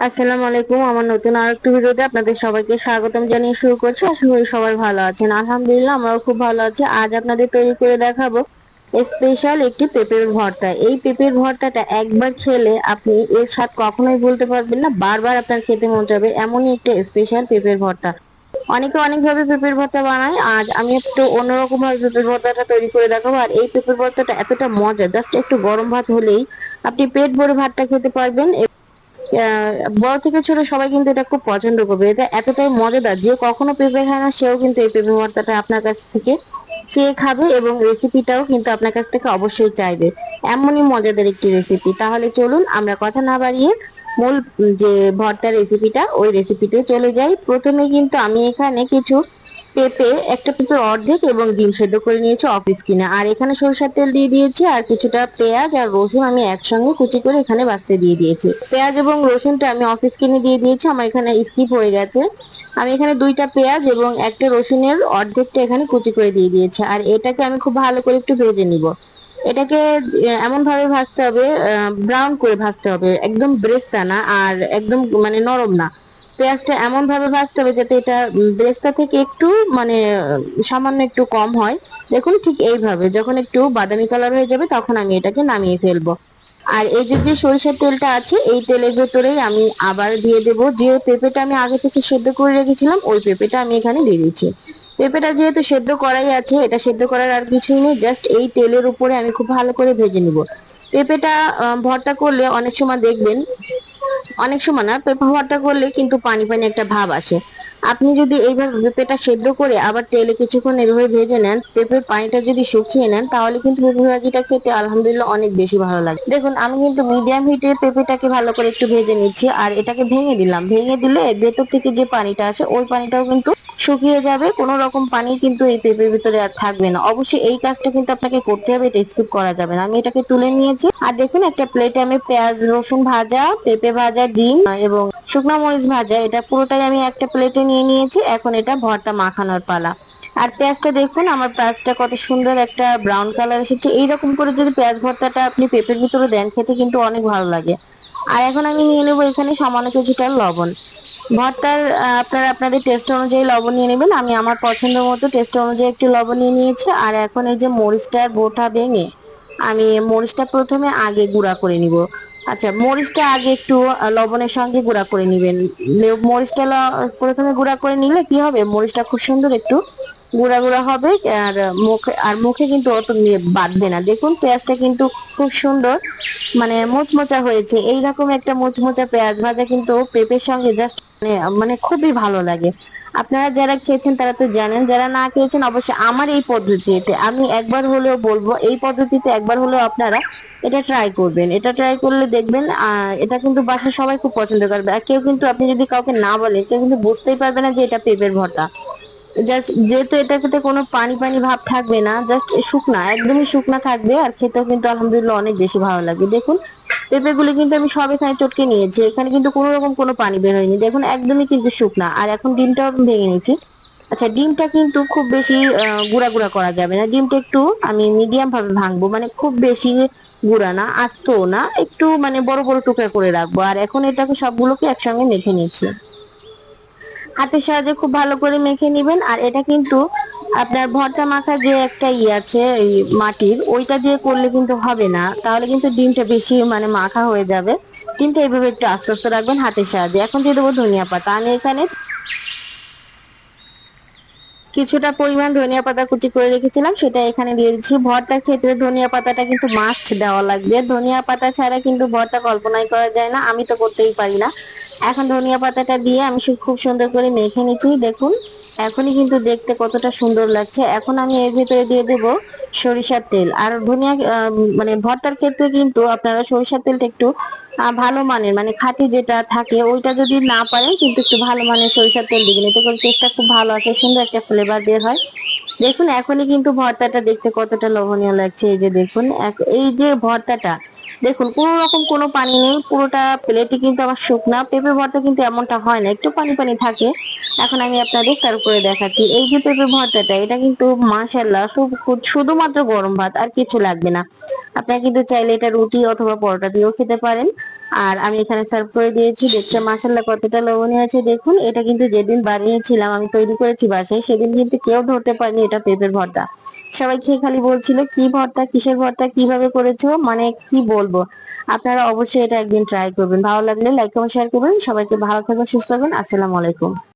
আসসালামু আলাইকুম, আমার নতুন আরেকটি ভিডিওতে আপনাদের সবাইকে স্বাগতম জানিয়ে শুরু করছি। আশা করি সবাই ভালো আছেন। আলহামদুলিল্লাহ, আমরাও খুব ভালো আছি। আজ আপনাদের তৈরি করে দেখাবো স্পেশাল একটি পেঁপের ভর্তা। এই পেঁপের ভর্তাটা একবার খেলে আপনি এর স্বাদ কখনোই ভুলতে পারবেন না, বারবার আপনার খেতে মন যাবে এমনই একটা স্পেশাল পেঁপের ভর্তা। অনেকে অনেকভাবে পেঁপের ভর্তা বানায় আজ আমি একটু অন্যরকম ভাবে পেঁপের ভর্তাটা তৈরি করে দেখাবো। আর এই পেঁপের ভর্তাটা এতটা মজা জাস্ট একটু গরম ভাত হলেই আপনি পেট ভরে ভাতটা খেতে পারবেন। বড় থেকে ছোট সবাই কিন্তু এটা খুব পছন্দ করবে। এটা এতটাই মজাদার যে কখনো পেঁপে খায় না, সেও কিন্তু এই পেঁপে ভর্তাটা আপনার কাছ থেকে চেয়ে খাবে এবং রেসিপিটাও কিন্তু আপনার কাছ থেকে অবশ্যই চাইবে। এমনই মজাদার একটি রেসিপি তাহলে চলুন আমরা কথা না বাড়িয়ে মূল যে ভর্তার রেসিপিটা ওই রেসিপিতে চলে যাই। প্রথমে কিন্তু আমি এখানে কিছু পেঁপে একটা পেঁপে অর্ধেক এবং ডিম সেদ্ধ করে নিয়েছি অফিস কিনে। আর এখানে সরষের তেল দিয়ে দিয়েছি, আর কিছুটা পেঁয়াজ আর রসুন আমি একসঙ্গে কুচি করে এখানে বাছতে দিয়ে দিয়েছি। পেঁয়াজ এবং রসুনটা আমি অফিস কিনে দিয়ে দিয়েছি, আমার এখানে স্কিপ হয়ে গেছে। আমি এখানে দুইটা পেঁয়াজ এবং একটা রসুনের অর্ধেকটা এখানে কুচি করে দিয়ে দিয়েছি। আর এটাকে আমি খুব ভালো করে একটু ভেজে নিব। এটাকে এমন ভাবে ভাজতে হবে ব্রাউন করে ভাজতে হবে। একদম ব্রেস্তা না, আর একদম মানে নরম না। পেঁয়াজটা এমন ভাবে ভাজতে হবে যাতে এটা ব্রেস্তা থেকে একটু মানে সামান্য একটু কম হয়। দেখুন ঠিক এইভাবে, যখন একটু বাদামি কালার হয়ে যাবে তখন আমি এটাকে নামিয়ে ফেলব। আর এই যে যে সরিষার তেলটা আছে, এই তেলের ভেতরেই আমি আবার দিয়ে দেব। যে পেঁপেটা আমি আগে থেকে সেদ্ধ করে রেখেছিলাম, ওই পেঁপেটা আমি এখানে দিয়ে দিচ্ছি। পেঁপেটা যেহেতু সেদ্ধ করাই আছে, এটা সেদ্ধ করার আর কিছুই নেই জাস্ট এই তেলের উপরে আমি খুব ভালো করে ভেজে নিব। পেঁপেটা ভর্তা করলে অনেক সময় দেখবেন অনেক সময় না পেঁপে ভর্তা করলে কিন্তু পানি পানি একটা ভাব আসে। আপনি যদি এইভাবে পেঁপেটা সেদ্ধ করে আবার তেলে কিছুক্ষণ এভাবে ভেজে নেন, পেঁপের পানিটা যদি শুকিয়ে নেন, তাহলে কিন্তু পেঁপে ভাজিটা খেতে আলহামদুলিল্লাহ অনেক বেশি ভালো লাগে। দেখুন, আমি কিন্তু মিডিয়াম হিটে পেঁপেটাকে ভালো করে একটু ভেজে নিচ্ছি, আর এটাকে ভেঙে দিলাম। ভেঙে দিলে ভেতর থেকে যে পানিটা আসে, ওই পানিটাও কিন্তু শুকিয়ে যাবে, কোনো রকম পানি কিন্তু এই পেঁপের ভিতরে আর থাকবে না। অবশ্যই এই কাজটা কিন্তু আপনাকে করতে হবে, এটা স্কিপ করা যাবে না। আমি এটাকে তুলে নিয়েছি। আর দেখুন, একটা প্লেটে আমি পেঁয়াজ, রসুন ভাজা, পেঁপে ভাজা, ডিম এবং শুকনো মরিচ ভাজা, এটা পুরোটাই আমি একটা প্লেটে নিয়ে নিয়েছি। এখন এটা ভর্তা মাখানোর পালা। আর পেঁয়াজটা দেখুন, আমার পেঁয়াজটা কত সুন্দর একটা ব্রাউন কালার এসেছে। এইরকম করে যদি পেঁয়াজ ভর্তাটা আপনি পেঁপের ভিতরে দেন, খেতে কিন্তু অনেক ভালো লাগে। আর এখন আমি নিয়ে নেব এখানে সামান্য কিছুটা লবণ। ভর্তার আপনারা আপনাদের টেস্ট অনুযায়ী লবণ নিয়ে নেবেন। আমি আমার পছন্দ মতো টেস্ট অনুযায়ী একটু লবণ নিয়ে নিয়েছি। আর এখন এই যে মরিচটার বোটা ভেঙে আমি মরিচটা প্রথমে আগে গুঁড়া করে নিব। আচ্ছা মরিচটা আগে একটু লবণের সঙ্গে গুঁড়া করে নিবেন। মরিচটা প্রথমে গুঁড়া করে নিলে কি হবে? মরিচটা খুব সুন্দর একটু গুঁড়া গুঁড়া হবে, আর মুখে আর মুখে কিন্তু অত বাঁধবে না। দেখুন, পেঁয়াজটা কিন্তু খুব সুন্দর মানে মোচমোচা হয়েছে। এইরকম একটা মোচমোচা পেঁয়াজ ভাজা কিন্তু পেঁপের সঙ্গে জাস্ট মানে মানে খুবই ভালো লাগে। আপনারা যারা খেয়েছেন তারা তো জানেন, যারা না খেয়েছেন অবশ্যই আমার এই পদ্ধতিতে, আমি একবার হলেও বলব, এই পদ্ধতিতে একবার হলেও আপনারা এটা ট্রাই করবেন। এটা ট্রাই করলে দেখবেন এটা কিন্তু বাসায় সবাই খুব পছন্দ করবে। আর কেউ কিন্তু, আপনি যদি কাউকে না বলেন, কেউ কিন্তু বুঝতেই পারবে না যে এটা পেঁপের ভর্তা। জাস্ট যেহেতু এটাতে কোনো পানি পানি ভাব থাকবে না জাস্ট শুকনা, একদমই শুকনা থাকবে আর খেতেও কিন্তু আলহামদুলিল্লাহ অনেক বেশি ভালো লাগবে। দেখুন, পেঁপেগুলি কিন্তু আমি সব এখানে চটকে নিয়েছি, এখানে কিন্তু কোনো রকম কোনো পানি বের হয়নি। দেখুন, একদমই কিন্তু শুকনা। আর এখন ডিমটাও ভেঙে নিয়েছি। আচ্ছা ডিমটা কিন্তু খুব বেশি গুঁড়া গুঁড়া করা যাবে না। ডিমটা একটু আমি মিডিয়াম ভাবে ভাঙবো মানে খুব বেশি গুঁড়া না আস্ত না, একটু মানে বড় বড় টুকরা করে রাখব। আর এখন এটাকে সবগুলোকে একসঙ্গে মেখে নিচ্ছি হাতের সাহায্যে খুব ভালো করে মেখে নিবেন। আর এটা কিন্তু আপনার ভর্তা মাখা যে একটা ইয়ে আছে, এই মাটির, ওইটা দিয়ে করলে কিন্তু হবে না। তাহলে কিন্তু ডিমটা বেশি মানে মাখা হয়ে যাবে। ডিমটা এইভাবে একটু আস্তে আস্তে রাখবেন হাতের সাহায্যে। এখন দিয়ে দেবো ধনিয়া পাতা। আমি এখানে কিছুটা পরিমাণ ধনিয়া পাতা কুচি করে রেখেছিলাম, সেটা এখানে দিয়ে দিচ্ছি। ভর্তার ক্ষেত্রে ধনিয়া পাতাটা কিন্তু মাস্ট দেওয়া লাগবে। ধনিয়া পাতা ছাড়া কিন্তু ভর্তা কল্পনাই করা যায় না, আমি তো করতেই পারি না। এখন ধনিয়া পাতাটা দিয়ে আমি খুব সুন্দর করে মেখে নিচ্ছি। দেখুন, এখনই কিন্তু দেখতে কতটা সুন্দর লাগছে। এখন আমি এর ভিতরে দিয়ে দেব সরিষার তেল। আর ধনিয়া মানে ভর্তার ক্ষেত্রে কিন্তু আপনারা সরিষার তেলটা একটু ভালো মানের মানে খাঁটি যেটা থাকে ওইটা যদি না পারেন কিন্তু একটু ভালো মানের সরিষার তেল দিবেন। এতে করে টেস্টটা খুব ভালো আসে, সুন্দর একটা ফ্লেভার বের হয়। দেখুন, এখনই কিন্তু ভর্তাটা দেখতে কতটা লোভনীয় লাগছে। এই যে দেখুন এই যে ভর্তাটা, দেখুন, কোনো রকম কোনো পানি নেই, পুরোটা প্লেটে কিন্তু আমার শুকনা। পেঁপে ভর্তা কিন্তু এমনটা হয় না, একটু পানি পানি থাকে। এখন আমি আপনাদের সার্ভ করে দেখাচ্ছি। এই যে পেঁপে ভর্তাটা, এটা কিন্তু মাশাল্লাহ শুধুমাত্র গরম ভাত, আর কিছু লাগবে না। আপনারা কিন্তু চাইলে এটা রুটি অথবা পরোটা দিয়েও খেতে পারেন। আর আমি এখানে সার্ভ করে দিয়েছি, দেখতে মাসাল্লাহ কতটা লবণীয় আছে। দেখুন, এটা কিন্তু যেদিন বানিয়েছিলাম, আমি তৈরি করেছি বাসায়, সেদিন কিন্তু কেউ ধরতে পারেনি এটা পেঁপের ভর্তা। সবাই খেয়ে খালি বলছিল, কি ভর্তা, কিসের ভর্তা, কীভাবে করেছ? মানে কি বলব? আপনারা অবশ্যই এটা একদিন ট্রাই করবেন। ভালো লাগলে লাইক কমেন্ট শেয়ার করবেন। সবাইকে ভালো থাকবেন, সুস্থ থাকবেন। আসসালামু আলাইকুম।